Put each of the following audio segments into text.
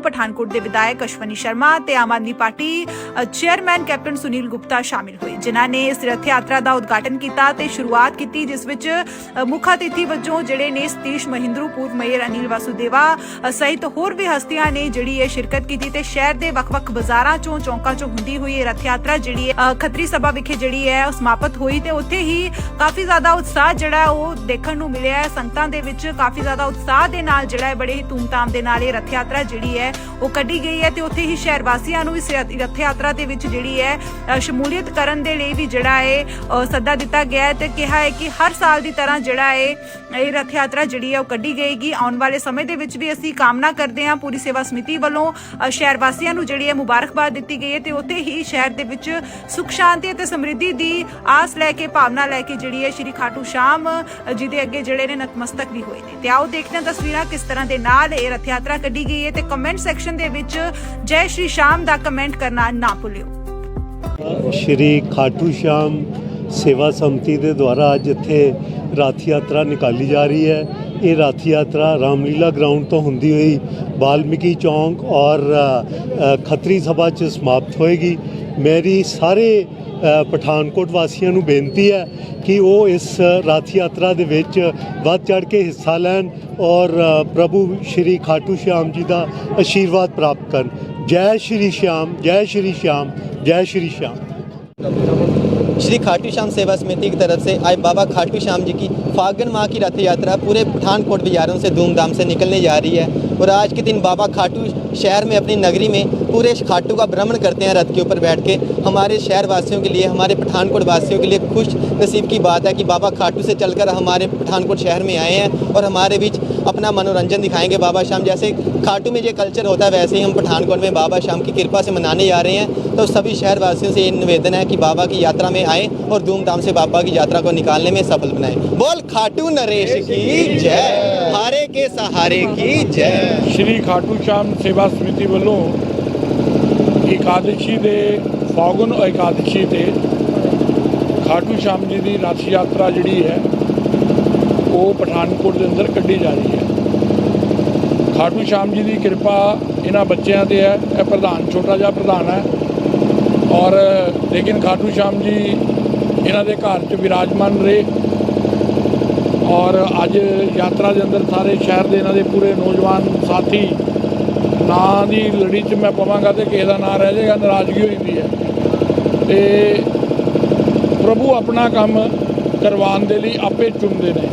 ਪਠਾਨਕੋਟ ਦੇ ਵਿਧਾਇਕ ਅਸ਼ਵਨੀ ਸ਼ਰਮਾ ਤੇ Aam Aadmi party chairman captain Sunil Gupta ਸ਼ਾਮਿਲ ਹੋਏ ਜਿਨ੍ਹਾਂ ਨੇ ਇਸ ਰਥ ਯਾਤਰਾ ਦਾ ਉਦਘਾਟਨ ਕੀਤਾ ਤੇ ਸ਼ੁਰੂਆਤ ਕੀਤੀ ਜਿਸ ਵਿੱਚ ਮੁੱਖ ਅਤਿਥੀ ਵਜੋਂ ਜਿਹੜੇ ਨੇ ਸਤੀਸ਼ ਮਹਿੰਦਰੂ ਪੂਰਵ ਮੇਅਰ ਅਨਿਲ ਵਾਸੁਦੇਵਾ ਅ, ਸਹਿਤ ਹੋਰ ਵੀ ਹਸਤੀਆਂ ਨੇ ਜਿਹੜੀ ਇਹ ਸ਼ਿਰਕਤ ਕੀਤੀ ਤੇ ਸ਼ਹਿਰ ਦੇ ਵੱਖ-ਵੱਖ ਬਾਜ਼ਾਰਾਂ ਚੋਂ ਚੌਂਕਾਂ ਚੋਂ ਹੁੰਦੀ ਹੋਈ ਇਹ ਰਥ ਯਾਤਰਾ ਜਿਹੜੀ ਹੈ ਖੱਤਰੀ ਸਭਾ ਵਿਖੇ ਜਿਹੜੀ ਹੈ ਸਮਾਪਤ ਹੋਈ ਤੇ ਉੱਥੇ ਹੀ ਕਾਫੀ ਜ਼ਿਆਦਾ ਉਤਸ਼ਾਹ ਜਿਹੜਾ ਉਹ ਦੇਖਣ ਨੂੰ ਮਿਲਿਆ ਹੈ। ਸੰਗਤਾਂ ਦੇ ਵਿੱਚ ਕਾਫੀ ਜ਼ਿਆਦਾ ਉਤਸ਼ਾਹ ਦੇ ਨਾਲ ਜਿਹੜਾ ਬੜੇ ਹੀ ਧੂਮਧਾਮ ਦੇ ਨਾਲ ਇਹ ਰਥ ਯਾਤਰਾ ਜਿਹੜੀ ਹੈ, ਉਹ ਕੱਢੀ ਗਈ ਹੈ ਤੇ ਉੱਥੇ ਹੀ ਸ਼ਹਿਰ ਵਾਸੀਆਂ ਨੂੰ ਇਸ ਰਥ ਯਾਤਰਾ ਦੇ ਵਿੱਚ ਜਿਹੜੀ ਹੈ ਸ਼ਮੂਲੀਅਤ ਕਰਨ ਦੇ ਲਈ ਵੀ ਜਿਹੜਾ ਹੈ ਸੱਦਾ ਦਿੱਤਾ ਗਿਆ ਹੈ ਤੇ ਕਿਹਾ ਹੈ ਕਿ ਹਰ ਸਾਲ ਦੀ ਤਰ੍ਹਾਂ ਜਿਹੜਾ ਹੈ ਇਹ ਰਥ ਯਾਤਰਾ ਜਿਹੜੀ ਹੈ ਉਹ ਕੱਢੀ ਗਏਗੀ। ਆਉਣ ਵਾਲੇ ਸਮੇਂ ਦੇ ਵਿੱਚ ਵੀ ਅਸੀਂ ਕਾਮਨਾ ਕਰਦੇ ਹਾਂ ਪੂਰੀ ਸੇਵਾ ਸਮਿਤੀ ਵੱਲੋਂ ਸ਼ਹਿਰ ਵਾਸੀਆਂ ਨੂੰ ਜਿਹੜੀ ਹੈ ਮੁਬਾਰਕਬਾਦ ਦਿੱਤੀ ਗਈ ਹੈ ਤੇ ਉੱਥੇ ਹੀ ਸ਼ਹਿਰ ਦੇ ਵਿੱਚ ਸੁਖ, ਸ਼ਾਂਤੀ ਅਤੇ ਸਮਰਿੱਧੀ ਦੀ ਆਸ ਲੈ ਕੇ, ਭਾਵਨਾ ਲੈ ਕੇ ਜਿਹੜੀ ਹੈ ਸ਼੍ਰੀ ਖਾਟੂ ਸ਼ਾਮ ਜੀ ਦੇ ਅੱਗੇ ਜਿਹੜੇ ਨੇ ਨਤਮਸਤਕ ਵੀ ਹੋਏ ਨੇ। ਤੇ ਆਓ ਦੇਖਦੇ ਹਾਂ ਤਸਵੀਰਾਂ ਕਿਸ ਤਰ੍ਹਾਂ ਦੇ ਨਾਲ ਇਹ ਰੱਥ ਯਾਤਰਾ ਕੱਢੀ ਗਈ ਹੈ ਤੇ ਕਮੈਂਟ ਸੈਕਸ਼ਨ ਦੇ ਵਿੱਚ ਜੈ ਸ਼੍ਰੀ ਸ਼ਾਮ ਦਾ ਕਮੈਂਟ ਕਰਨਾ ਨਾ ਭੁੱਲਿਓ। ਸ਼੍ਰੀ ਖਾਟੂ ਸ਼ਾਮ ਸੇਵਾ ਸੰਮਤੀ ਦੇ ਦੁਆਰਾ ਅੱਜ ਇੱਥੇ ਰਾਥ ਯਾਤਰਾ ਨਿਕਾਲੀ ਜਾ ਰਹੀ ਹੈ। ਇਹ ਰਾਥ ਯਾਤਰਾ ਰਾਮਲੀਲਾ ਗਰਾਊਂਡ ਤੋਂ ਹੁੰਦੀ ਹੋਈ ਬਾਲਮੀਕੀ ਚੌਂਕ ਔਰ ਅ, ਖੱਤਰੀ ਸਭਾ 'ਚ ਸਮਾਪਤ ਹੋਏਗੀ। ਮੇਰੀ ਸਾਰੇ ਪਠਾਨਕੋਟ ਵਾਸੀਆਂ ਨੂੰ ਬੇਨਤੀ ਹੈ ਕਿ ਉਹ ਇਸ ਰਥ ਯਾਤਰਾ ਦੇ ਵਿੱਚ ਵੱਧ ਚੜ ਕੇ ਹਿੱਸਾ ਲੈਣ ਔਰ ਅ, ਪ੍ਰਭੂ ਸ਼੍ਰੀ ਖਾਟੂ ਸ਼ਾਮ ਜੀ ਦਾ ਆਸ਼ੀਰਵਾਦ ਪ੍ਰਾਪਤ ਕਰਨ ਜੈ ਸ਼੍ਰੀ श्याम जय श्री श्याम जय श्री श्याम श्री खाटू श्याम सेवा समिति की तरफ से आज बाबा खाटू श्याम जी की फागन माह की रथ यात्रा पूरे पठानकोट बाजारों से धूमधाम से निकलने जा रही है और आज के दिन बाबा खाटू शहर में, अपनी नगरी में, पूरे खाटू का भ्रमण करते हैं रथ के ऊपर बैठ के। हमारे शहर वासियों के लिए, हमारे पठानकोट वासियों के लिए खुश नसीब की बात है कि बाबा खाटू से चलकर हमारे पठानकोट शहर में आए हैं और हमारे बीच अपना मनोरंजन दिखाएँगे। बाबा श्याम, जैसे खाटू में जो कल्चर होता है, वैसे ही हम पठानकोट में बाबा श्याम की कृपा से मनाने जा रहे हैं। तो सभी शहर वासियों से ये निवेदन है कि बाबा की यात्रा में आए और धूमधाम से बाबा की यात्रा को निकालने में सफल बनाएँ। बोल खाटू नरेश की जय, हारे के सहारे की जय। ਸ਼੍ਰੀ ਖਾਟੂ ਸ਼ਾਮ ਸੇਵਾ ਸਮਿਤੀ ਵੱਲੋਂ ਇਕਾਦਸ਼ੀ ਦੇ ਫਾਗੁਨ ਇਕਾਦਸ਼ੀ ਤੇ ਖਾਟੂ ਸ਼ਾਮ ਜੀ ਦੀ ਰਥ ਯਾਤਰਾ ਜਿਹੜੀ ਹੈ, ਉਹ ਪਠਾਨਕੋਟ ਦੇ ਅੰਦਰ ਕੱਢੀ ਜਾ ਰਹੀ ਹੈ। ਖਾਟੂ ਸ਼ਾਮ ਜੀ ਦੀ ਕਿਰਪਾ ਇਹਨਾਂ ਬੱਚਿਆਂ ਤੇ ਹੈ, ਇਹ ਪ੍ਰਧਾਨ, ਛੋਟਾ ਜਿਹਾ ਪ੍ਰਧਾਨ ਹੈ। ਔਰ ਲੇਕਿਨ ਖਾਟੂ ਸ਼ਾਮ ਜੀ ਇਹਨਾਂ ਦੇ ਘਰ 'ਚ ਵਿਰਾਜਮਾਨ ਰਹੇ। ਔਰ ਅੱਜ ਯਾਤਰਾ ਦੇ ਅੰਦਰ ਸਾਰੇ ਸ਼ਹਿਰ ਦੇ ਇਹਨਾਂ ਦੇ ਪੂਰੇ ਨੌਜਵਾਨ ਸਾਥੀ, ਨਾਂ ਦੀ ਲੜੀ 'ਚ ਮੈਂ ਪਵਾਂਗਾ ਤੇ ਕਿਸੇ ਦਾ ਨਾਂ ਰਹਿ ਜਾਏਗਾ, ਨਾਰਾਜ਼ਗੀ ਹੋਈ ਵੀ ਹੈ। ਤੇ ਪ੍ਰਭੂ ਆਪਣਾ ਕੰਮ ਕਰਵਾਉਣ ਦੇ ਲਈ ਆਪੇ ਚੁਣਦੇ ਨੇ।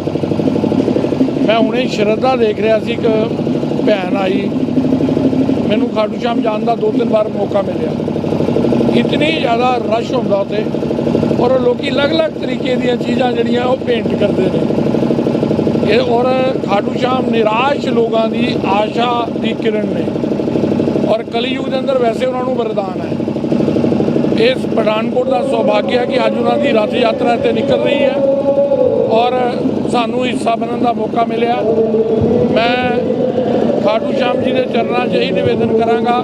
ਮੈਂ ਹੁਣੇ ਸ਼ਰਧਾ ਦੇਖ ਰਿਹਾ ਸੀ, ਇੱਕ ਭੈਣ ਆਈ। ਮੈਨੂੰ ਖਾਟੂ ਸ਼ਾਮ ਜਾਣ ਦਾ ਦੋ ਤਿੰਨ ਵਾਰ ਮੌਕਾ ਮਿਲਿਆ। ਇਤਨੀ ਜ਼ਿਆਦਾ ਰਸ਼ ਹੁੰਦਾ ਉੱਥੇ ਔਰ ਲੋਕੀ ਅਲੱਗ-ਅਲੱਗ ਤਰੀਕੇ ਦੀਆਂ ਚੀਜ਼ਾਂ ਜਿਹੜੀਆਂ ਉਹ ਪੇਂਟ ਕਰਦੇ ਨੇ। ਇਹ ਔਰ ਖਾਟੂ ਸ਼ਾਮ ਨਿਰਾਸ਼ ਲੋਕਾਂ ਦੀ ਆਸ਼ਾ ਦੀ ਕਿਰਨ ਨੇ। ਔਰ ਕਲਯੁਗ ਦੇ ਅੰਦਰ ਵੈਸੇ ਉਹਨਾਂ ਨੂੰ ਵਰਦਾਨ ਹੈ। ਇਸ ਪਠਾਨਕੋਟ ਦਾ ਸੁਭਾਗਿਆ ਕਿ ਅੱਜ ਉਹਨਾਂ ਦੀ ਰਥ ਯਾਤਰਾ ਇੱਥੇ ਨਿਕਲ ਰਹੀ ਹੈ ਔਰ ਸਾਨੂੰ ਹਿੱਸਾ ਬਣਨ ਦਾ ਮੌਕਾ ਮਿਲਿਆ। ਮੈਂ ਖਾਟੂ ਸ਼ਾਮ ਜੀ ਦੇ ਚਰਨਾਂ 'ਚ ਇਹੀ ਨਿਵੇਦਨ ਕਰਾਂਗਾ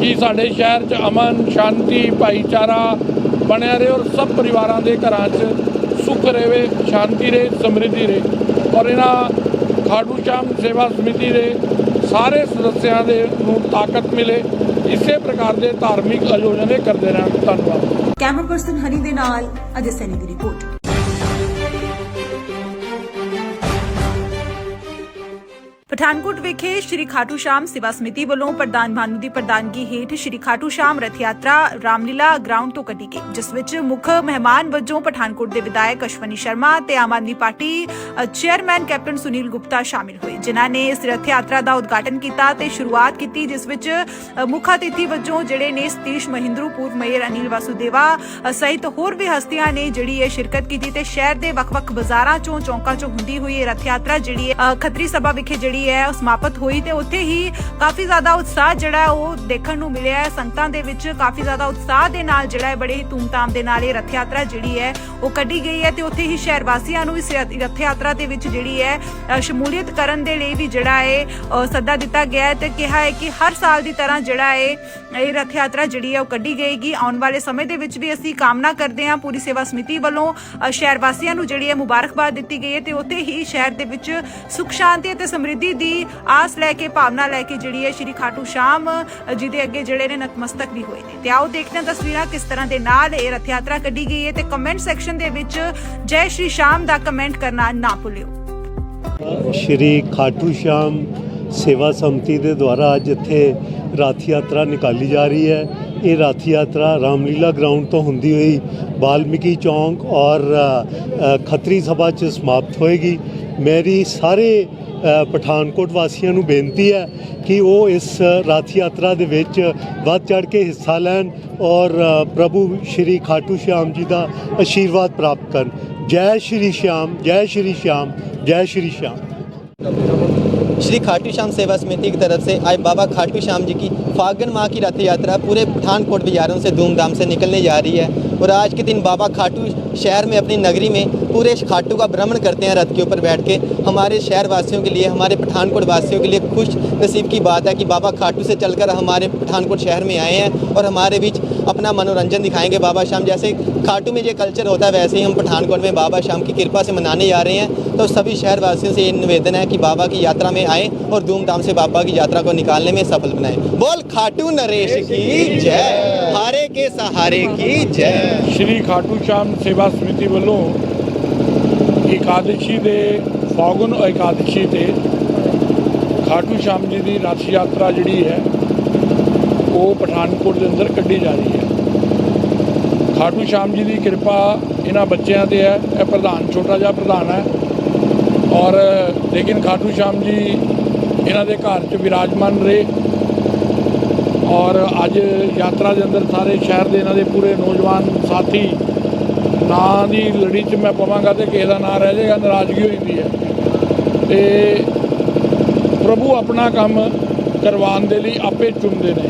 ਕਿ ਸਾਡੇ ਸ਼ਹਿਰ 'ਚ ਅਮਨ, ਸ਼ਾਂਤੀ, ਭਾਈਚਾਰਾ ਬਣਿਆ ਰਹੇ ਔਰ ਸਭ ਪਰਿਵਾਰਾਂ ਦੇ ਘਰਾਂ 'ਚ ਸੁੱਖ ਰਹੇ, ਸ਼ਾਂਤੀ ਰਹੇ, ਸਮਰਿੱਧੀ ਰਹੇ। ਔਰ ਇਹਨਾਂ ਖਾਟੂ ਸ਼ਾਮ ਸੇਵਾ ਸਮਿਤੀ ਦੇ ਸਾਰੇ ਸਦੱਸਿਆਂ ਦੇ ਨੂੰ ਤਾਕਤ ਮਿਲੇ। ਇਸੇ ਪ੍ਰਕਾਰ ਦੇ ਧਾਰਮਿਕ ਆਯੋਜਨ ਇਹ ਕਰਦੇ ਰਹਿਣ। ਧੰਨਵਾਦ। ਕੈਮਰਾ ਪਰਸਨ ਹਨੀ ਦੇ ਨਾਲ ਅਜੇ ਸੈਨੀ ਦੀ ਰਿਪੋਰਟ। ਪਠਾਨਕੋਟ ਵਿਖੇ ਸ਼੍ਰੀ ਖਾਟੂ ਸ਼ਾਮ ਸੇਵਾ ਸਮਿਤੀ ਵੱਲੋਂ ਪ੍ਰਧਾਨ ਭਾਨੂ ਦੀ ਪ੍ਰਧਾਨਗੀ ਹੇਠ ਸ਼੍ਰੀ ਖਾਟੂ ਸ਼ਾਮ ਰਥ ਯਾਤਰਾ ਰਾਮਲੀਲਾ ਗਰਾਊਂਡ ਤੋਂ ਕੱਢੀ ਗਈ, ਜਿਸ ਵਿੱਚ ਮੁੱਖ ਮਹਿਮਾਨ ਵਜੋਂ ਪਠਾਨਕੋਟ ਦੇ ਵਿਧਾਇਕ ਅਸ਼ਵਨੀ ਸ਼ਰਮਾ ਤੇ Aam Aadmi party chairman captain Sunil Gupta ਸ਼ਾਮਿਲ ਹੋਏ, ਜਿਨ੍ਹਾਂ ਨੇ ਇਸ ਰਥ ਯਾਤਰਾ ਦਾ ਉਦਘਾਟਨ ਕੀਤਾ ਤੇ ਸ਼ੁਰੂਆਤ ਕੀਤੀ, ਜਿਸ ਵਿੱਚ ਮੁੱਖ ਅਤਿਥੀ ਵਜੋਂ ਜਿਹੜੇ ਨੇ ਸਤੀਸ਼ ਮਹਿੰਦਰੂ, ਪੂਰਵ ਮੇਅਰ ਅਨਿਲ ਵਾਸੁਦੇਵਾ ਸਹਿਤ ਹੋਰ ਵੀ ਹਸਤੀਆਂ ਨੇ ਜਿਹੜੀ ਇਹ ਸ਼ਿਰਕਤ ਕੀਤੀ ਤੇ ਸ਼ਹਿਰ ਦੇ ਵੱਖ-ਵੱਖ ਬਾਜ਼ਾਰਾਂ ਚੋਂ ਚੌਂਕਾਂ ਚੋਂ ਹੁੰਦੀ ਹੋਈ ਇਹ ਰਥ ਯਾਤਰਾ ਜਿਹੜੀ ਹੈ ਖੱਤਰੀ ਸਭਾ ਵਿਖੇ ਜਿਹੜੀ ਹੈ, ਉਹ ਸਮਾਪਤ ਹੋਈ ਤੇ ਉੱਥੇ ਹੀ ਕਾਫੀ ਜ਼ਿਆਦਾ ਉਤਸ਼ਾਹ ਜਿਹੜਾ ਉਹ ਦੇਖਣ ਨੂੰ ਮਿਲਿਆ ਹੈ। ਸੰਗਤਾਂ ਦੇ ਵਿੱਚ ਕਾਫੀ ਜ਼ਿਆਦਾ ਉਤਸ਼ਾਹ ਦੇ ਨਾਲ ਜਿਹੜਾ ਹੈ ਬੜੇ ਹੀ ਧੂਮਧਾਮ ਦੇ ਨਾਲ ਇਹ ਰਥ ਯਾਤਰਾ ਜਿਹੜੀ ਹੈ, ਉਹ ਕੱਢੀ ਗਈ ਹੈ ਤੇ ਉੱਥੇ ਹੀ ਸ਼ਹਿਰ ਵਾਸੀਆਂ ਨੂੰ ਇਸ ਰਥ ਯਾਤਰਾ ਦੇ ਵਿੱਚ ਜਿਹੜੀ ਹੈ ਸ਼ਮੂਲੀਅਤ ਕਰਨ ਦੇ ਲਈ ਵੀ ਜਿਹੜਾ ਹੈ ਸੱਦਾ ਦਿੱਤਾ ਗਿਆ ਹੈ ਤੇ ਕਿਹਾ ਹੈ ਕਿ ਹਰ ਸਾਲ ਦੀ ਤਰ੍ਹਾਂ ਜਿਹੜਾ ਹੈ ਇਹ ਰਥ ਯਾਤਰਾ ਜਿਹੜੀ ਹੈ, ਉਹ ਕੱਢੀ ਗਏਗੀ। ਆਉਣ ਵਾਲੇ ਸਮੇਂ ਦੇ ਵਿੱਚ ਵੀ ਅਸੀਂ ਕਾਮਨਾ ਕਰਦੇ ਹਾਂ ਪੂਰੀ ਸੇਵਾ ਸਮਿਤੀ ਵੱਲੋਂ ਸ਼ਹਿਰ ਵਾਸੀਆਂ ਨੂੰ ਜਿਹੜੀ ਹੈ ਮੁਬਾਰਕਬਾਦ ਦਿੱਤੀ ਗਈ ਹੈ ਤੇ ਉੱਥੇ ਹੀ ਸ਼ਹਿਰ ਦੇ ਵਿੱਚ ਸੁਖ ਸ਼ਾਂਤੀ ਅਤੇ ਸਮਰਿੱਧੀ ਦੀ ਆਸ ਲੈ ਕੇ ਭਾਵਨਾ ਲੈ ਕੇ ਜਿਹੜੀ ਹੈ ਸ਼੍ਰੀ ਖਾਟੂ ਸ਼ਾਮ ਜੀ ਦੇ ਅੱਗੇ ਜਿਹੜੇ ਨੇ ਨਤਮਸਤਕ ਵੀ ਹੋਏ ਨੇ। ਤੇ ਆਓ ਦੇਖਦੇ ਹਾਂ ਤਸਵੀਰਾਂ ਕਿਸ ਤਰ੍ਹਾਂ ਦੇ ਨਾਲ ਇਹ ਰਥ ਯਾਤਰਾ ਕੱਢੀ ਗਈ ਹੈ ਤੇ ਕਮੈਂਟ ਸੈਕਸ਼ਨ ਦੇ ਵਿੱਚ ਜੈ ਸ਼੍ਰੀ ਸ਼ਾਮ ਦਾ ਕਮੈਂਟ ਕਰਨਾ ਨਾ ਭੁੱਲਿਓ। ਸ਼੍ਰੀ ਖਾਟੂ ਸ਼ਾਮ ਸੇਵਾ ਸਮਤੀ ਦੇ ਦੁਆਰਾ ਅੱਜ ਇੱਥੇ ਰਥ ਯਾਤਰਾ ਨਿਕਾਲੀ ਜਾ ਰਹੀ ਹੈ। ਇਹ ਰਾਥ ਯਾਤਰਾ ਰਾਮਲੀਲਾ ਗਰਾਊਂਡ ਤੋਂ ਹੁੰਦੀ ਹੋਈ ਬਾਲਮੀਕੀ ਚੌਂਕ ਔਰ ਅ, ਖੱਤਰੀ ਸਭਾ 'ਚ ਸਮਾਪਤ ਹੋਏਗੀ। ਮੇਰੀ ਸਾਰੇ ਪਠਾਨਕੋਟ ਵਾਸੀਆਂ ਨੂੰ ਬੇਨਤੀ ਹੈ ਕਿ ਉਹ ਇਸ ਰਥ ਯਾਤਰਾ ਦੇ ਵਿੱਚ ਵੱਧ ਚੜ ਕੇ ਹਿੱਸਾ ਲੈਣ ਔਰ ਅ, ਪ੍ਰਭੂ ਸ਼੍ਰੀ ਖਾਟੂ ਸ਼ਾਮ ਜੀ ਦਾ ਆਸ਼ੀਰਵਾਦ ਪ੍ਰਾਪਤ ਕਰਨ ਜੈ ਸ਼੍ਰੀ ਸ਼ਾਮ ਜੈ ਸ਼੍ਰੀ ਸ਼ਾਮ ਜੈ ਸ਼੍ਰੀ ਸ਼ਾਮ श्री खाटू श्याम सेवा समिति की तरफ से आज बाबा खाटू श्याम जी की फागन माह की रथ यात्रा पूरे पठानकोट बाजारों से धूमधाम से निकलने जा रही है और आज के दिन बाबा खाटू शहर में, अपनी नगरी में पूरे खाटू का भ्रमण करते हैं रथ के ऊपर बैठ के। हमारे शहर वासियों के लिए, हमारे पठानकोट वासियों के लिए खुश नसीब की बात है कि बाबा खाटू से चलकर हमारे पठानकोट शहर में आए हैं और हमारे बीच अपना मनोरंजन दिखाएंगे बाबा श्याम जैसे खाटू में जो कल्चर होता है वैसे ही हम पठानकोट में बाबा श्याम की कृपा से मनाने जा रहे हैं तो सभी शहर वासियों से ये निवेदन है कि बाबा की यात्रा में आए और धूमधाम से बाबा की यात्रा को निकालने में सफल बनाएं बोल खाटू नरेश की जय हारे के सहारे की जय ਸ਼੍ਰੀ ਖਾਟੂ ਸ਼ਾਮ ਸੇਵਾ ਸਮਿਤੀ ਵੱਲੋਂ ਇਕਾਦਸ਼ੀ ਦੇ ਫਾਗੁਨ ਇਕਾਦਸ਼ੀ ਤੇ ਖਾਟੂ ਸ਼ਾਮ ਜੀ ਦੀ ਰਥ ਯਾਤਰਾ ਜਿਹੜੀ ਹੈ ਉਹ ਪਠਾਨਕੋਟ ਦੇ ਅੰਦਰ ਕੱਢੀ ਜਾ ਰਹੀ ਹੈ ਖਾਟੂ ਸ਼ਾਮ ਜੀ ਦੀ ਕਿਰਪਾ ਇਹਨਾਂ ਬੱਚਿਆਂ ਤੇ ਹੈ, ਇਹ ਪ੍ਰਧਾਨ, ਛੋਟਾ ਜਿਹਾ ਪ੍ਰਧਾਨ ਹੈ। ਔਰ, ਲੇਕਿਨ ਖਾਟੂ ਸ਼ਾਮ ਜੀ ਇਹਨਾਂ ਦੇ ਘਰ 'ਚ ਵਿਰਾਜਮਾਨ ਰਹੇ। ਔਰ ਅੱਜ ਯਾਤਰਾ ਦੇ ਅੰਦਰ ਸਾਰੇ ਸ਼ਹਿਰ ਦੇ ਇਹਨਾਂ ਦੇ ਪੂਰੇ ਨੌਜਵਾਨ ਸਾਥੀ, ਨਾਂ ਦੀ ਲੜੀ 'ਚ ਮੈਂ ਪਵਾਂਗਾ ਤੇ ਕਿਸੇ ਦਾ ਨਾਂ ਰਹਿ ਜਾਏਗਾ, ਨਾਰਾਜ਼ਗੀ ਹੋ ਜਾਂਦੀ ਹੈ। ਤੇ ਪ੍ਰਭੂ ਆਪਣਾ ਕੰਮ ਕਰਵਾਉਣ ਦੇ ਲਈ ਆਪੇ ਚੁਣਦੇ ਨੇ।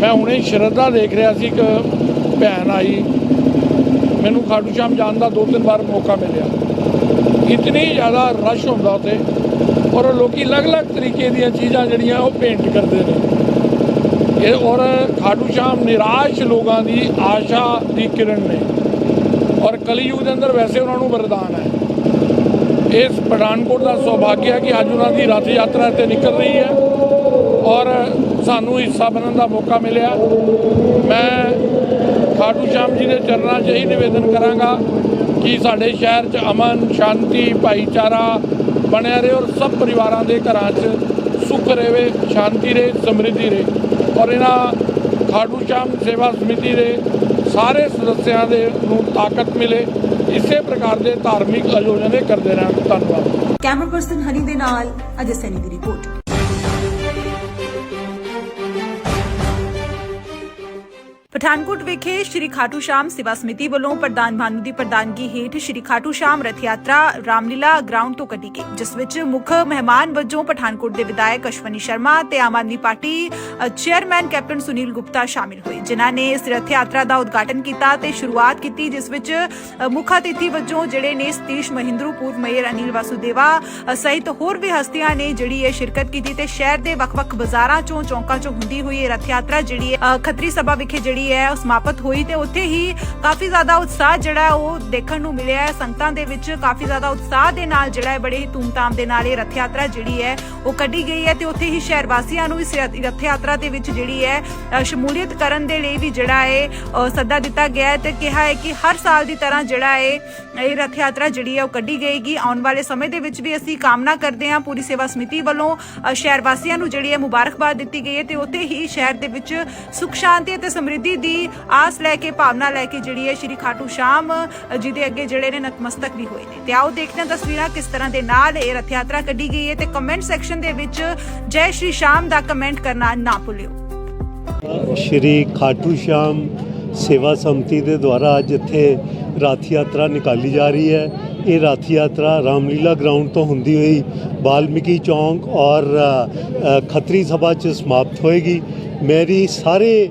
ਮੈਂ ਹੁਣੇ ਸ਼ਰਧਾ ਦੇਖ ਰਿਹਾ ਸੀ ਇੱਕ ਭੈਣ ਆਈ, ਮੈਨੂੰ ਖਾਟੂ ਸ਼ਾਮ ਜਾਣ ਦਾ ਦੋ ਤਿੰਨ ਵਾਰ ਮੌਕਾ ਮਿਲਿਆ। ਇਤਨੀ ਜ਼ਿਆਦਾ ਰਸ਼ ਹੁੰਦਾ ਉੱਥੇ ਔਰ ਲੋਕੀ ਅਲੱਗ-ਅਲੱਗ ਤਰੀਕੇ ਦੀਆਂ ਚੀਜ਼ਾਂ ਜਿਹੜੀਆਂ ਉਹ ਪੇਂਟ ਕਰਦੇ ਨੇ। ਇਹ ਔਰ ਖਾਟੂ ਸ਼ਾਮ ਨਿਰਾਸ਼ ਲੋਕਾਂ ਦੀ ਆਸ਼ਾ ਦੀ ਕਿਰਨ ਨੇ। ਔਰ ਕਲਯੁਗ ਦੇ ਅੰਦਰ ਵੈਸੇ ਉਹਨਾਂ ਨੂੰ ਵਰਦਾਨ ਹੈ। ਇਸ ਪਠਾਨਕੋਟ ਦਾ ਸੌਭਾਗਿਆ ਹੈ ਕਿ ਅੱਜ ਉਹਨਾਂ ਦੀ ਰਥ ਯਾਤਰਾ ਤੇ ਨਿਕਲ ਰਹੀ ਹੈ। ਔਰ ਸਾਨੂੰ ਹਿੱਸਾ ਬਣਨ ਦਾ ਮੌਕਾ ਮਿਲਿਆ। ਮੈਂ ਖਾਟੂ ਸ਼ਾਮ ਜੀ ਦੇ ਚਰਨਾਂ 'ਚ ਇਹੀ ਨਿਵੇਦਨ ਕਰਾਂਗਾ ਕਿ ਸਾਡੇ ਸ਼ਹਿਰ 'ਚ ਅਮਨ, ਸ਼ਾਂਤੀ, ਭਾਈਚਾਰਾ ਬਣਿਆ ਰਹੇ ਔਰ ਸਭ ਪਰਿਵਾਰਾਂ ਦੇ ਘਰਾਂ 'ਚ ਸੁੱਖ ਰਹੇ, ਸ਼ਾਂਤੀ ਰਹੇ, ਸਮਰਿੱਧੀ ਰਹੇ। ਔਰ ਇਹਨਾਂ ਖਾਟੂ ਸ਼ਾਮ ਸੇਵਾ ਸਮਿਤੀ ਦੇ ਸਾਰੇ ਸਦੱਸਿਆਂ ਦੇ ਨੂੰ ਤਾਕਤ ਮਿਲੇ। ਇਸੇ ਪ੍ਰਕਾਰ ਦੇ ਧਾਰਮਿਕ ਆਯੋਜਨ ਕਰਦੇ ਰਹਿਣ। ਧੰਨਵਾਦ। ਕੈਮਰਾ ਪਰਸਨ ਹਨੀ ਦੇ ਨਾਲ ਅਜੇ ਸੈਨੀ ਦੀ ਰਿਪੋਰਟ। ਪਠਾਨਕੋਟ ਵਿਖੇ ਸ਼੍ਰੀ ਖਾਟੂ ਸ਼ਾਮ ਸੇਵਾ ਸਮਿਤੀ ਵੱਲੋਂ ਪ੍ਰਧਾਨ ਭਾਨੂ ਦੀ ਪ੍ਰਧਾਨਗੀ ਹੇਠ ਸ਼੍ਰੀ ਖਾਟੂ ਸ਼ਾਮ ਰਥ ਯਾਤਰਾ ਰਾਮਲੀਲਾ ਗਰਾਊਂਡ ਤੋਂ ਕੱਢੀ ਗਈ, ਜਿਸ ਵਿੱਚ ਮੁੱਖ ਮਹਿਮਾਨ ਵਜੋਂ ਪਠਾਨਕੋਟ ਦੇ ਵਿਧਾਇਕ ਅਸ਼ਵਨੀ ਸ਼ਰਮਾ ਤੇ Aam Aadmi party chairman captain Sunil Gupta ਸ਼ਾਮਿਲ ਹੋਏ, ਜਿਨ੍ਹਾਂ ਨੇ ਇਸ ਰਥ ਯਾਤਰਾ ਦਾ ਉਦਘਾਟਨ ਕੀਤਾ ਤੇ ਸ਼ੁਰੂਆਤ ਕੀਤੀ, ਜਿਸ ਵਿੱਚ ਮੁੱਖ ਅਤਿਥੀ ਵਜੋਂ ਜਿਹੜੇ ਨੇ ਸਤੀਸ਼ ਮਹਿੰਦਰੂ, ਪੂਰਵ ਮੇਅਰ ਅਨਿਲ ਵਾਸੁਦੇਵਾ ਸਹਿਤ ਹੋਰ ਵੀ ਹਸਤੀਆਂ ਨੇ ਜਿਹੜੀ ਇਹ ਸ਼ਿਰਕਤ ਕੀਤੀ ਤੇ ਸ਼ਹਿਰ ਦੇ ਵੱਖ-ਵੱਖ ਬਾਜ਼ਾਰਾਂ ਚੋਂ, ਚੌਂਕਾਂ ਚੋਂ ਹੁੰਦੀ ਹੋਈ ਇਹ ਰਥ ਯਾਤਰਾ ਜਿਹੜੀ ਹੈ ਖੱਤਰੀ ਸਭਾ ਵਿਖੇ ਜਿਹੜੀ ਹੈ ਉਹ ਸਮਾਪਤ ਹੋਈ ਤੇ ਉੱਥੇ ਹੀ ਕਾਫੀ ਜ਼ਿਆਦਾ ਉਤਸ਼ਾਹ ਜਿਹੜਾ ਉਹ ਦੇਖਣ ਨੂੰ ਮਿਲਿਆ ਹੈ। ਸੰਗਤਾਂ ਦੇ ਵਿੱਚ ਕਾਫੀ ਜ਼ਿਆਦਾ ਉਤਸ਼ਾਹ ਦੇ ਨਾਲ ਜਿਹੜਾ ਹੈ, ਬੜੇ ਹੀ ਧੂਮਧਾਮ ਦੇ ਨਾਲ ਇਹ ਰਥ ਯਾਤਰਾ ਜਿਹੜੀ ਹੈ, ਉਹ ਕੱਢੀ ਗਈ ਹੈ ਤੇ ਉੱਥੇ ਹੀ ਸ਼ਹਿਰ ਵਾਸੀਆਂ ਨੂੰ ਇਸ ਰਥ ਯਾਤਰਾ ਦੇ ਵਿੱਚ ਜਿਹੜੀ ਹੈ ਸ਼ਮੂਲੀਅਤ ਕਰਨ ਦੇ ਲਈ ਵੀ ਜਿਹੜਾ ਹੈ ਸੱਦਾ ਦਿੱਤਾ ਗਿਆ ਹੈ ਤੇ ਕਿਹਾ ਹੈ ਕਿ ਹਰ ਸਾਲ ਦੀ ਤਰ੍ਹਾਂ ਜਿਹੜਾ ਹੈ ਇਹ ਰਥ ਯਾਤਰਾ ਜਿਹੜੀ ਹੈ ਉਹ ਕੱਢੀ ਗਏਗੀ ਆਉਣ ਵਾਲੇ ਸਮੇਂ ਦੇ ਵਿੱਚ ਵੀ ਅਸੀਂ ਕਾਮਨਾ ਕਰਦੇ ਹਾਂ ਪੂਰੀ ਸੇਵਾ ਸਮਿਤੀ ਵੱਲੋਂ ਸ਼ਹਿਰ ਵਾਸੀਆਂ ਨੂੰ ਜਿਹੜੀ ਹੈ ਮੁਬਾਰਕਬਾਦ ਦਿੱਤੀ ਗਈ ਹੈ ਤੇ ਉੱਥੇ ਹੀ ਸ਼ਹਿਰ ਦੇ ਵਿੱਚ ਸੁਖ ਸ਼ਾਂਤੀ ਅਤੇ ਸਮਰਿੱਧੀ ਦੀ ਆਸ ਲੈ ਕੇ, ਭਾਵਨਾ ਲੈ ਕੇ ਜਿਹੜੀ ਹੈ ਸ਼੍ਰੀ ਖਾਟੂ ਸ਼ਾਮ ਜੀ ਦੇ ਅੱਗੇ ਜਿਹੜੇ ਨੇ ਨਤਮਸਤਕ ਵੀ ਹੋਏ ਨੇ। ਤੇ ਆਓ ਦੇਖਦੇ ਹਾਂ ਤਸਵੀਰਾਂ ਕਿਸ ਤਰ੍ਹਾਂ ਦੇ ਨਾਲ ਇਹ ਰਥ ਯਾਤਰਾ ਕੱਢੀ ਗਈ ਹੈ ਤੇ ਕਮੈਂਟ ਸੈਕਸ਼ਨ ਦੇ ਵਿੱਚ ਜੈ ਸ਼੍ਰੀ ਸ਼ਾਮ ਦਾ ਕਮੈਂਟ ਕਰਨਾ ਨਾ ਭੁੱਲਿਓ। ਸ਼੍ਰੀ ਖਾਟੂ ਸ਼ਾਮ ਸੇਵਾ ਸਮਤੀ ਦੇ ਦੁਆਰਾ ਅੱਜ ਇੱਥੇ ਰਥ ਯਾਤਰਾ ਨਿਕਾਲੀ ਜਾ ਰਹੀ ਹੈ ਇਹ ਰਥ ਯਾਤਰਾ ਰਾਮਲੀਲਾ ਗਰਾਊਂਡ ਤੋਂ ਹੁੰਦੀ ਹੋਈ ਬਾਲਮੀਕੀ ਚੌਂਕ ਔਰ ਅ, ਖੱਤਰੀ ਸਭਾ 'ਚ ਸਮਾਪਤ ਹੋਏਗੀ ਮੇਰੀ ਸਾਰੇ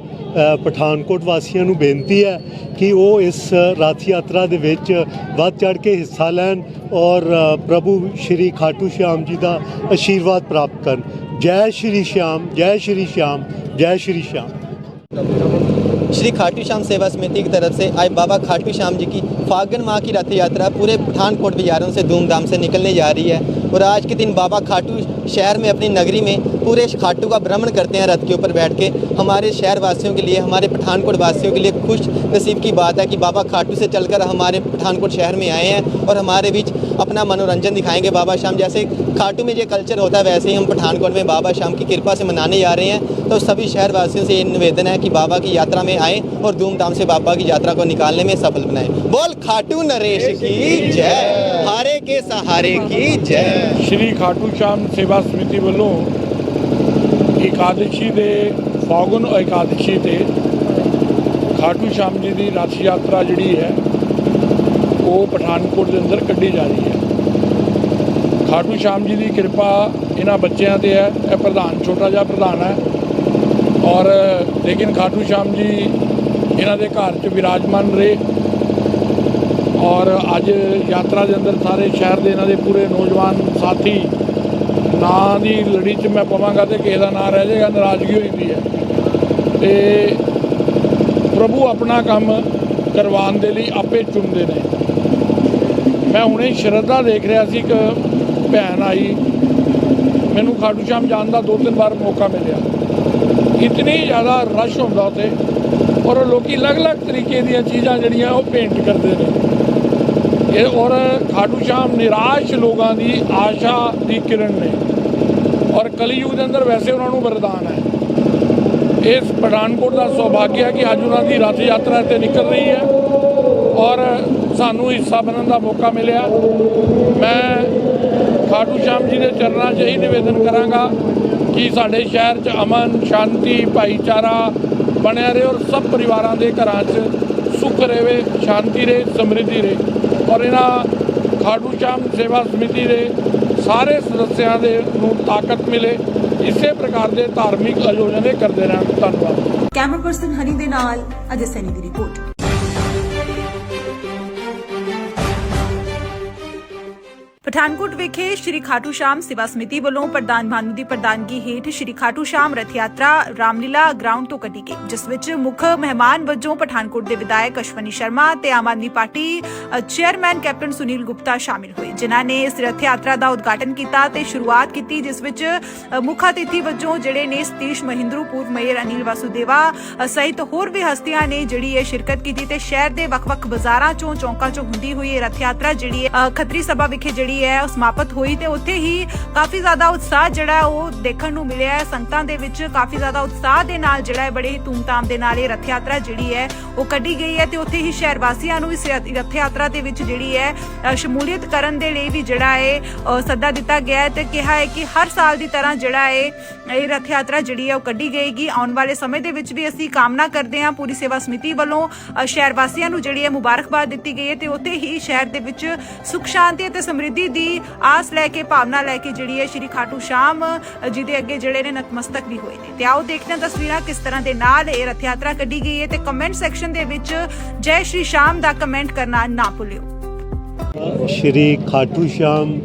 ਪਠਾਨਕੋਟ ਵਾਸੀਆਂ ਨੂੰ ਬੇਨਤੀ ਹੈ ਕਿ ਉਹ ਇਸ ਰਥ ਯਾਤਰਾ ਦੇ ਵਿੱਚ ਵੱਧ ਚੜ ਕੇ ਹਿੱਸਾ ਲੈਣ ਔਰ ਪ੍ਰਭੂ ਸ਼੍ਰੀ ਖਾਟੂ ਸ਼ਾਮ ਜੀ ਦਾ ਆਸ਼ੀਰਵਾਦ ਪ੍ਰਾਪਤ ਕਰਨ ਜੈ ਸ਼੍ਰੀ ਸ਼ਾਮ ਜੈ ਸ਼੍ਰੀ ਸ਼ਾਮ ਜੈ ਸ਼੍ਰੀ ਸ਼ਾਮ श्री खाटू श्याम सेवा समिति की तरफ़ से आज बाबा खाटू श्याम जी की फागन माह की रथ यात्रा पूरे पठानकोट बाजारों से धूमधाम से निकलने जा रही है और आज के दिन बाबा खाटू शहर में अपनी नगरी में पूरे खाटू का भ्रमण करते हैं रथ के ऊपर बैठ के। हमारे शहर वासियों के लिए, हमारे पठानकोट वासियों के लिए खुश नसीब की बात है कि बाबा खाटू से चलकर हमारे पठानकोट शहर में आए हैं और हमारे बीच अपना मनोरंजन दिखाएँगे। बाबा श्याम, जैसे खाटू में जो कल्चर होता है, वैसे ही हम पठानकोट में बाबा श्याम की कृपा से मनाने जा रहे हैं। तो सभी शहर वासियों से ये निवेदन है कि बाबा की यात्रा में आए और धूमधाम से बाबा की यात्रा को निकालने में सफल बनाएं बोल खाटू नरेश की जय हारे के सहारे की जय ਸ਼੍ਰੀ ਖਾਟੂ ਸ਼ਾਮ ਸੇਵਾ ਸਮਿਤੀ ਵੱਲੋਂ ਇਕਾਦਸ਼ੀ ਦੇ ਫਾਗੁਨ ਇਕਾਦਸ਼ੀ ਤੇ ਖਾਟੂ ਸ਼ਾਮ ਜੀ ਦੀ ਰਥ ਯਾਤਰਾ ਜਿਹੜੀ ਹੈ ਉਹ ਪਠਾਨਕੋਟ ਦੇ ਅੰਦਰ ਕੱਢੀ ਜਾ ਰਹੀ ਹੈ ਖਾਟੂ ਸ਼ਾਮ ਜੀ ਦੀ ਕਿਰਪਾ ਇਹਨਾਂ ਬੱਚਿਆਂ ਤੇ ਹੈ ਇਹ ਪ੍ਰਧਾਨ ਛੋਟਾ ਜਿਹਾ ਪ੍ਰਧਾਨ ਹੈ ਔਰ ਲੇਕਿਨ ਖਾਟੂ ਸ਼ਾਮ ਜੀ ਇਹਨਾਂ ਦੇ ਘਰ 'ਚ ਵਿਰਾਜਮਾਨ ਰਹੇ ਔਰ ਅੱਜ ਯਾਤਰਾ ਦੇ ਅੰਦਰ ਸਾਰੇ ਸ਼ਹਿਰ ਦੇ ਇਹਨਾਂ ਦੇ ਪੂਰੇ ਨੌਜਵਾਨ ਸਾਥੀ ਨਾਂ ਦੀ ਲੜੀ 'ਚ ਮੈਂ ਪਵਾਂਗਾ ਤੇ ਕਿਸੇ ਦਾ ਨਾਂ ਰਹਿ ਜਾਏਗਾ, ਨਾਰਾਜ਼ਗੀ ਹੋਈ ਵੀ ਹੈ। ਤੇ ਪ੍ਰਭੂ ਆਪਣਾ ਕੰਮ ਕਰਵਾਉਣ ਦੇ ਲਈ ਆਪੇ ਚੁਣਦੇ ਨੇ। ਮੈਂ ਹੁਣੇ ਸ਼ਰਧਾ ਦੇਖ ਰਿਹਾ ਸੀ ਇੱਕ ਭੈਣ ਆਈ। ਮੈਨੂੰ ਖਾਟੂ ਸ਼ਾਮ ਜਾਣ ਦਾ ਦੋ ਤਿੰਨ ਵਾਰ ਮੌਕਾ ਮਿਲਿਆ। ਇਤਨੀ ਜ਼ਿਆਦਾ ਰਸ਼ ਹੁੰਦਾ ਉੱਥੇ ਔਰ ਲੋਕੀ ਅਲੱਗ-ਅਲੱਗ ਤਰੀਕੇ ਦੀਆਂ ਚੀਜ਼ਾਂ ਜਿਹੜੀਆਂ ਉਹ ਪੇਂਟ ਕਰਦੇ ਨੇ। ਇਹ ਔਰ ਖਾਟੂ ਸ਼ਾਮ ਨਿਰਾਸ਼ ਲੋਕਾਂ ਦੀ ਆਸ਼ਾ ਦੀ ਕਿਰਨ ਨੇ। ਔਰ ਕਲਯੁਗ ਦੇ ਅੰਦਰ ਵੈਸੇ ਉਹਨਾਂ ਨੂੰ ਵਰਦਾਨ ਹੈ। ਇਸ ਪਠਾਨਕੋਟ ਦਾ ਸੌਭਾਗਿਆ ਹੈ ਕਿ ਅੱਜ ਉਹਨਾਂ ਦੀ ਰਥ ਯਾਤਰਾ ਇੱਥੇ ਨਿਕਲ ਰਹੀ ਹੈ ਔਰ ਸਾਨੂੰ ਹਿੱਸਾ ਬਣਨ ਦਾ ਮੌਕਾ ਮਿਲਿਆ। ਮੈਂ ਖਾਟੂ ਸ਼ਾਮ ਜੀ ਦੇ ਚਰਨਾਂ 'ਚ ਹੀ ਨਿਵੇਦਨ ਕਰਾਂਗਾ ਕਿ ਸਾਡੇ ਸ਼ਹਿਰ 'ਚ ਅਮਨ, ਸ਼ਾਂਤੀ, ਭਾਈਚਾਰਾ ਬਣਿਆ ਰਹੇ ਔਰ ਸਭ ਪਰਿਵਾਰਾਂ ਦੇ ਘਰਾਂ 'ਚ ਸੁੱਖ ਰਹੇ, ਸ਼ਾਂਤੀ ਰਹੇ, ਸਮਰਿੱਧੀ ਰਹੇ। ਔਰ ਇਹਨਾਂ ਖਾਟੂ ਸ਼ਾਮ ਸੇਵਾ ਸਮਿਤੀ ਦੇ ਸਾਰੇ ਸਦੱਸਿਆਂ ਦੇ ਨੂੰ ਤਾਕਤ ਮਿਲੇ। ਇਸੇ ਪ੍ਰਕਾਰ ਦੇ ਧਾਰਮਿਕ ਆਯੋਜਨ ਇਹ ਕਰਦੇ ਰਹਿਣ। ਧੰਨਵਾਦ। ਕੈਮਰਾ ਪਰਸਨ ਹਨੀ ਦੇ ਨਾਲ ਅਜੇ ਸੈਨੀ ਦੀ ਰਿਪੋਰਟ ਪਠਾਨਕੋਟ ਵਿਖੇ ਸ਼੍ਰੀ ਖਾਟੂ ਸ਼ਾਮ ਸੇਵਾ ਸਮਿਤੀ ਵੱਲੋਂ ਪ੍ਰਧਾਨ ਭਾਨੂ ਦੀ ਪ੍ਰਧਾਨਗੀ ਹੇਠ ਸ਼੍ਰੀ ਖਾਟੂ ਸ਼ਾਮ ਰਥ ਯਾਤਰਾ ਰਾਮਲੀਲਾ ਗਰਾਊਂਡ ਤੋਂ ਕੱਢੀ ਗਈ, ਜਿਸ ਵਿੱਚ ਮੁੱਖ ਮਹਿਮਾਨ ਵਜੋਂ ਪਠਾਨਕੋਟ ਦੇ ਵਿਧਾਇਕ ਅਸ਼ਵਨੀ ਸ਼ਰਮਾ ਤੇ Aam Aadmi party chairman captain Sunil Gupta ਸ਼ਾਮਿਲ ਹੋਏ, ਜਿਨ੍ਹਾਂ ਨੇ ਇਸ ਰਥ ਯਾਤਰਾ ਦਾ ਉਦਘਾਟਨ ਕੀਤਾ ਤੇ ਸ਼ੁਰੂਆਤ ਕੀਤੀ, ਜਿਸ ਵਿੱਚ ਮੁੱਖ ਅਤਿਥੀ ਵਜੋਂ ਜਿਹੜੇ ਨੇ ਸਤੀਸ਼ ਮਹਿੰਦਰੂ, ਪੂਰਵ ਮੇਅਰ ਅਨਿਲ ਵਾਸੁਦੇਵਾ ਸਹਿਤ ਹੋਰ ਵੀ ਹਸਤੀਆਂ ਨੇ ਜਿਹੜੀ ਇਹ ਸ਼ਿਰਕਤ ਕੀਤੀ ਤੇ ਸ਼ਹਿਰ ਦੇ ਵੱਖ-ਵੱਖ ਬਾਜ਼ਾਰਾਂ ਚੋਂ ਚੌਂਕਾਂ ਚੋਂ ਹੁੰਦੀ ਹੋਈ ਇਹ ਰਥ ਯਾਤਰਾ ਜਿਹੜੀ ਹੈ ਖੱਤਰੀ ਸਭਾ ਵਿਖੇ ਜਿਹੜੀ ਹੈ, ਉਹ ਸਮਾਪਤ ਹੋਈ ਤੇ ਉੱਥੇ ਹੀ ਕਾਫੀ ਜ਼ਿਆਦਾ ਉਤਸ਼ਾਹ ਜਿਹੜਾ ਉਹ ਦੇਖਣ ਨੂੰ ਮਿਲਿਆ ਹੈ। ਸੰਗਤਾਂ ਦੇ ਵਿੱਚ ਕਾਫੀ ਜ਼ਿਆਦਾ ਉਤਸ਼ਾਹ ਦੇ ਨਾਲ ਜਿਹੜਾ ਹੈ ਬੜੇ ਹੀ ਧੂਮਧਾਮ ਦੇ ਨਾਲ ਇਹ ਰਥ ਯਾਤਰਾ ਜਿਹੜੀ ਹੈ ਉਹ ਕੱਢੀ ਗਈ ਹੈ ਤੇ ਉੱਥੇ ਹੀ ਸ਼ਹਿਰ ਵਾਸੀਆਂ ਨੂੰ ਇਸ ਰਥ ਯਾਤਰਾ ਦੇ ਵਿੱਚ ਜਿਹੜੀ ਹੈ ਸ਼ਮੂਲੀਅਤ ਕਰਨ ਦੇ ਲਈ ਵੀ ਜਿਹੜਾ ਹੈ ਸੱਦਾ ਦਿੱਤਾ ਗਿਆ ਹੈ ਤੇ ਕਿਹਾ ਹੈ ਕਿ ਹਰ ਸਾਲ ਦੀ ਤਰ੍ਹਾਂ ਜਿਹੜਾ ਹੈ ਇਹ ਰਥ ਯਾਤਰਾ ਜਿਹੜੀ ਹੈ ਉਹ ਕੱਢੀ ਗਏਗੀ। ਆਉਣ ਵਾਲੇ ਸਮੇਂ ਦੇ ਵਿੱਚ ਵੀ ਅਸੀਂ ਕਾਮਨਾ ਕਰਦੇ ਹਾਂ ਪੂਰੀ ਸੇਵਾ ਸਮਿਤੀ ਵੱਲੋਂ ਸ਼ਹਿਰ ਵਾਸੀਆਂ ਨੂੰ ਜਿਹੜੀ ਹੈ ਮੁਬਾਰਕਬਾਦ ਦਿੱਤੀ ਗਈ ਹੈ ਤੇ ਉੱਥੇ ਹੀ ਸ਼ਹਿਰ ਦੇ ਵਿੱਚ ਸੁਖ ਸ਼ਾਂਤੀ ਅਤੇ ਸਮਰਿੱਧੀ ਦੀ ਆਸ ਲੈ ਕੇ ਭਾਵਨਾ ਲੈ ਕੇ ਜਿਹੜੀ ਹੈ ਸ਼੍ਰੀ ਖਾਟੂ ਸ਼ਾਮ ਜੀ ਦੇ ਅੱਗੇ ਜਿਹੜੇ ਨੇ ਨਤਮਸਤਕ ਵੀ ਹੋਏ ਨੇ। ਤੇ ਆਓ ਦੇਖਦੇ ਹਾਂ ਤਸਵੀਰਾਂ ਕਿਸ ਤਰ੍ਹਾਂ ਦੇ ਨਾਲ ਇਹ ਰਥ ਯਾਤਰਾ ਕੱਢੀ ਗਈ ਹੈ ਤੇ ਕਮੈਂਟ ਸੈਕਸ਼ਨ ਦੇ ਵਿੱਚ ਜੈ ਸ਼੍ਰੀ ਸ਼ਾਮ ਦਾ ਕਮੈਂਟ ਕਰਨਾ ਨਾ ਭੁੱਲਿਓ। ਸ਼੍ਰੀ ਖਾਟੂ ਸ਼ਾਮ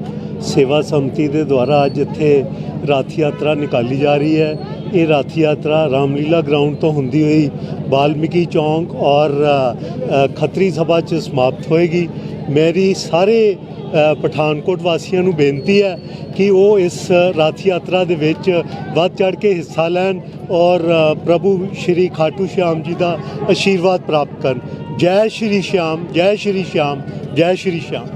ਸੇਵਾ ਸਮਤੀ ਦੇ ਦੁਆਰਾ ਅੱਜ ਇੱਥੇ ਰਥ ਯਾਤਰਾ ਨਿਕਾਲੀ ਜਾ ਰਹੀ ਹੈ। ਇਹ ਰਾਥ ਯਾਤਰਾ ਰਾਮਲੀਲਾ ਗਰਾਊਂਡ ਤੋਂ ਹੁੰਦੀ ਹੋਈ ਬਾਲਮਿਕੀ ਚੌਂਕ ਔਰ ਅ, ਖੱਤਰੀ ਸਭਾ 'ਚ ਸਮਾਪਤ ਹੋਏਗੀ। ਮੇਰੀ ਸਾਰੇ ਪਠਾਨਕੋਟ ਵਾਸੀਆਂ ਨੂੰ ਬੇਨਤੀ ਹੈ ਕਿ ਉਹ ਇਸ ਰਥ ਯਾਤਰਾ ਦੇ ਵਿੱਚ ਵੱਧ ਚੜ ਕੇ ਹਿੱਸਾ ਲੈਣ ਔਰ ਅ, ਪ੍ਰਭੂ ਸ਼੍ਰੀ ਖਾਟੂ ਸ਼ਾਮ ਜੀ ਦਾ ਆਸ਼ੀਰਵਾਦ ਪ੍ਰਾਪਤ ਕਰਨ ਜੈ ਸ਼੍ਰੀ ਸ਼ਾਮ ਜੈ ਸ਼੍ਰੀ ਸ਼ਾਮ ਜੈ ਸ਼੍ਰੀ ਸ਼ਾਮ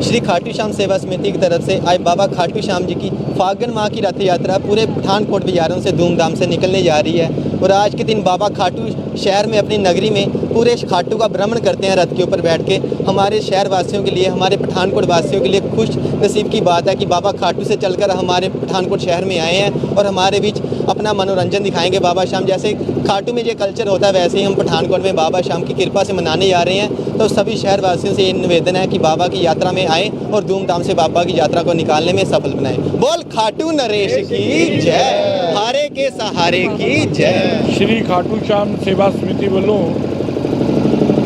श्री खाटू श्याम सेवा समिति की तरफ से आज बाबा खाटू श्याम जी की फागन माह की रथ यात्रा पूरे पठानकोट बाजारों से धूमधाम से निकलने जा रही है और आज के दिन बाबा खाटू शहर में, अपनी नगरी में, पूरे खाटू का भ्रमण करते हैं रथ के ऊपर बैठ के। हमारे शहर वासियों के लिए, हमारे पठानकोट वासियों के लिए खुश नसीब की बात है कि बाबा खाटू से चलकर हमारे पठानकोट शहर में आए हैं और हमारे बीच अपना मनोरंजन दिखाएँगे। बाबा शाम जैसे खाटू में जो कल्चर होता है, वैसे ही हम पठानकोट में बाबा शाम की कृपा से मनाने जा रहे हैं। तो सभी शहर वासियों से ये निवेदन है कि बाबा की यात्रा में आए और धूमधाम से बाबा की यात्रा को निकालने में सफल बनाएँ। बोल खाटू नरेश की जय, हारे के सहारे की जय। ਸ਼੍ਰੀ ਖਾਟੂ ਸ਼ਾਮ ਸੇਵਾ ਸਮਿਤੀ ਵੱਲੋਂ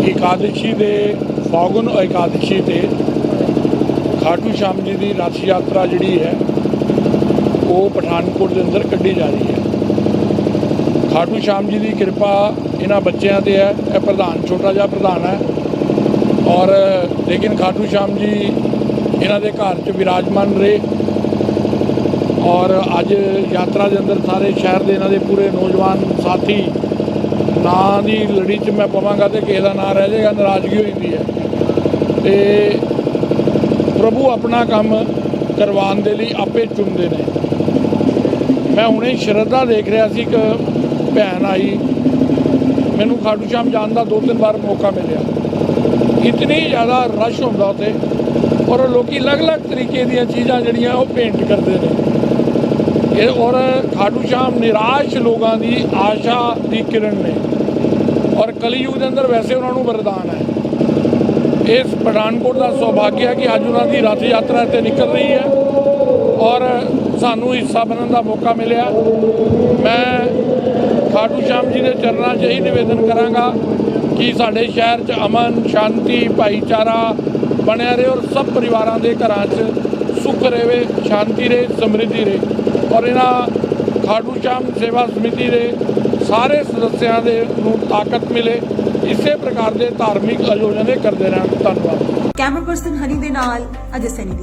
ਇਕਾਦਸ਼ੀ ਦੇ ਫਾਗੁਨ ਇਕਾਦਸ਼ੀ ਤੇ ਖਾਟੂ ਸ਼ਾਮ ਜੀ ਦੀ ਰਥ ਯਾਤਰਾ ਜਿਹੜੀ ਹੈ, ਉਹ ਪਠਾਨਕੋਟ ਦੇ ਅੰਦਰ ਕੱਢੀ ਜਾ ਰਹੀ ਹੈ। ਖਾਟੂ ਸ਼ਾਮ ਜੀ ਦੀ ਕਿਰਪਾ ਇਹਨਾਂ ਬੱਚਿਆਂ ਤੇ ਹੈ, ਇਹ ਪ੍ਰਧਾਨ ਛੋਟਾ ਜਿਹਾ ਪ੍ਰਧਾਨ ਹੈ। ਔਰ ਲੇਕਿਨ ਖਾਟੂ ਸ਼ਾਮ ਜੀ ਇਹਨਾਂ ਦੇ ਘਰ 'ਚ ਵਿਰਾਜਮਾਨ ਰਹੇ। ਔਰ ਅੱਜ ਯਾਤਰਾ ਦੇ ਅੰਦਰ ਸਾਰੇ ਸ਼ਹਿਰ ਦੇ ਇਹਨਾਂ ਦੇ ਪੂਰੇ ਨੌਜਵਾਨ ਸਾਥੀ, ਨਾਂ ਦੀ ਲੜੀ 'ਚ ਮੈਂ ਪਵਾਂਗਾ ਤੇ ਕਿਸੇ ਦਾ ਨਾਂ ਰਹਿ ਜਾਏਗਾ, ਨਾਰਾਜ਼ਗੀ ਹੋਈ ਵੀ ਹੈ। ਤੇ ਪ੍ਰਭੂ ਆਪਣਾ ਕੰਮ ਕਰਵਾਉਣ ਦੇ ਲਈ ਆਪੇ ਚੁਣਦੇ ਨੇ। ਮੈਂ ਹੁਣੇ ਸ਼ਰਧਾ ਦੇਖ ਰਿਹਾ ਸੀ ਕਿ ਭੈਣ ਆਈ। ਮੈਨੂੰ ਖਾਟੂ ਸ਼ਾਮ ਜਾਣ ਦਾ ਦੋ ਤਿੰਨ ਵਾਰ ਮੌਕਾ ਮਿਲਿਆ। ਇਤਨੀ ਜ਼ਿਆਦਾ ਰਸ਼ ਹੁੰਦਾ ਉੱਥੇ ਔਰ ਲੋਕੀ ਅਲੱਗ-ਅਲੱਗ ਤਰੀਕੇ ਦੀਆਂ ਚੀਜ਼ਾਂ ਜਿਹੜੀਆਂ ਉਹ ਪੇਂਟ ਕਰਦੇ ਨੇ। ਇਹ ਔਰ ਖਾਟੂ ਸ਼ਾਮ ਨਿਰਾਸ਼ ਲੋਕਾਂ ਦੀ ਆਸ਼ਾ ਦੀ ਕਿਰਨ ਨੇ। ਔਰ ਕਲਯੁਗ ਦੇ ਅੰਦਰ ਵੈਸੇ ਉਹਨਾਂ ਨੂੰ ਵਰਦਾਨ ਹੈ। ਇਸ ਪਠਾਨਕੋਟ ਦਾ ਸੁਭਾਗਿਆ ਕਿ ਅੱਜ ਉਹਨਾਂ ਦੀ ਰਥ ਯਾਤਰਾ ਇੱਥੇ ਨਿਕਲ ਰਹੀ ਹੈ ਔਰ ਸਾਨੂੰ ਹਿੱਸਾ ਬਣਨ ਦਾ ਮੌਕਾ ਮਿਲਿਆ। ਮੈਂ ਖਾਟੂ ਸ਼ਾਮ ਜੀ ਦੇ ਚਰਨਾਂ 'ਚ ਇਹੀ ਨਿਵੇਦਨ ਕਰਾਂਗਾ ਕਿ ਸਾਡੇ ਸ਼ਹਿਰ 'ਚ ਅਮਨ, ਸ਼ਾਂਤੀ, ਭਾਈਚਾਰਾ ਬਣਿਆ ਰਹੇ ਔਰ ਸਭ ਪਰਿਵਾਰਾਂ ਦੇ ਘਰਾਂ 'ਚ ਸੁੱਖ ਰਹੇ, ਸ਼ਾਂਤੀ ਰਹੇ, ਸਮਰਿੱਧੀ ਰਹੇ। ਔਰ ਇਹਨਾਂ ਖਾਟੂ ਸ਼ਾਮ ਸੇਵਾ ਸਮਿਤੀ ਦੇ ਸਾਰੇ ਸਦੱਸਿਆਂ ਦੇ ਨੂੰ ਤਾਕਤ ਮਿਲੇ। ਇਸੇ ਪ੍ਰਕਾਰ ਦੇ ਧਾਰਮਿਕ ਆਯੋਜਨ ਕਰਦੇ ਰਹਿਣ ਧੰਨਵਾਦ। ਕੈਮਰਾ ਪਰਸਨ ਹਨੀ ਦੇ ਨਾਲ ਅਜੇ ਸੈਨੀ